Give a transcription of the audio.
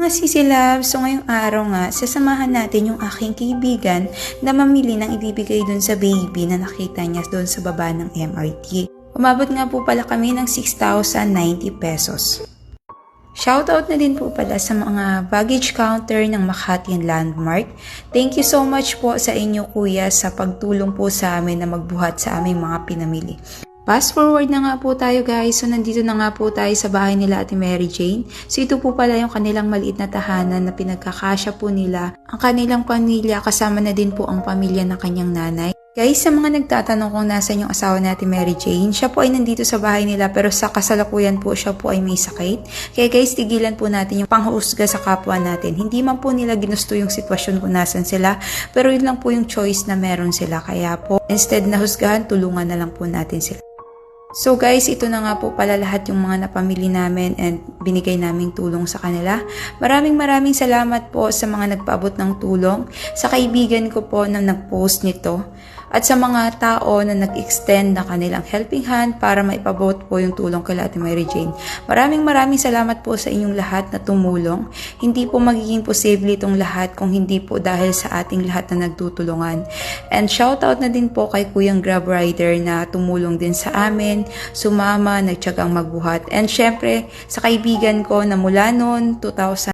Mga sisilab, so ngayong araw nga, sasamahan natin yung aking kaibigan na mamili ng ibibigay dun sa baby na nakita niya dun sa baba ng MRT. Umabot nga po pala kami ng 6,090 pesos. Shoutout na din po pala sa mga baggage counter ng Makati and Landmark. Thank you so much po sa inyo kuya sa pagtulong po sa amin na magbuhat sa aming mga pinamili. Fast forward na nga po tayo guys. So nandito na nga po tayo sa bahay nila Ate Mary Jane. So ito po pala yung kanilang maliit na tahanan na pinagkakasya po nila. Ang kanilang pamilya kasama na din po ang pamilya ng kanyang nanay. Guys, sa mga nagtatanong kung nasan yung asawa natin Mary Jane, siya po ay nandito sa bahay nila pero sa kasalukuyan po siya po ay may sakit. Kaya guys, tigilan po natin yung panghusga sa kapwa natin. Hindi man po nila ginusto yung sitwasyon kung nasan sila, pero yun lang po yung choice na meron sila. Kaya po, instead na husgahan, tulungan na lang po natin sila. So guys, ito na nga po pala lahat yung mga napamili namin and binigay naming tulong sa kanila. Maraming maraming salamat po sa mga nagpaabot ng tulong, sa kaibigan ko po na nag-post nito, at sa mga tao na nag-extend na kanilang helping hand para maipabot po yung tulong kay Ate Mary Jane. Maraming maraming salamat po sa inyong lahat na tumulong. Hindi po magiging posible itong lahat kung hindi po dahil sa ating lahat na nagtutulungan. And shoutout na din po kay Kuyang Grab Rider na tumulong din sa amin, sumama, nagtsagang magbuhat. And syempre, sa kaibigan ko na mula noon, 2000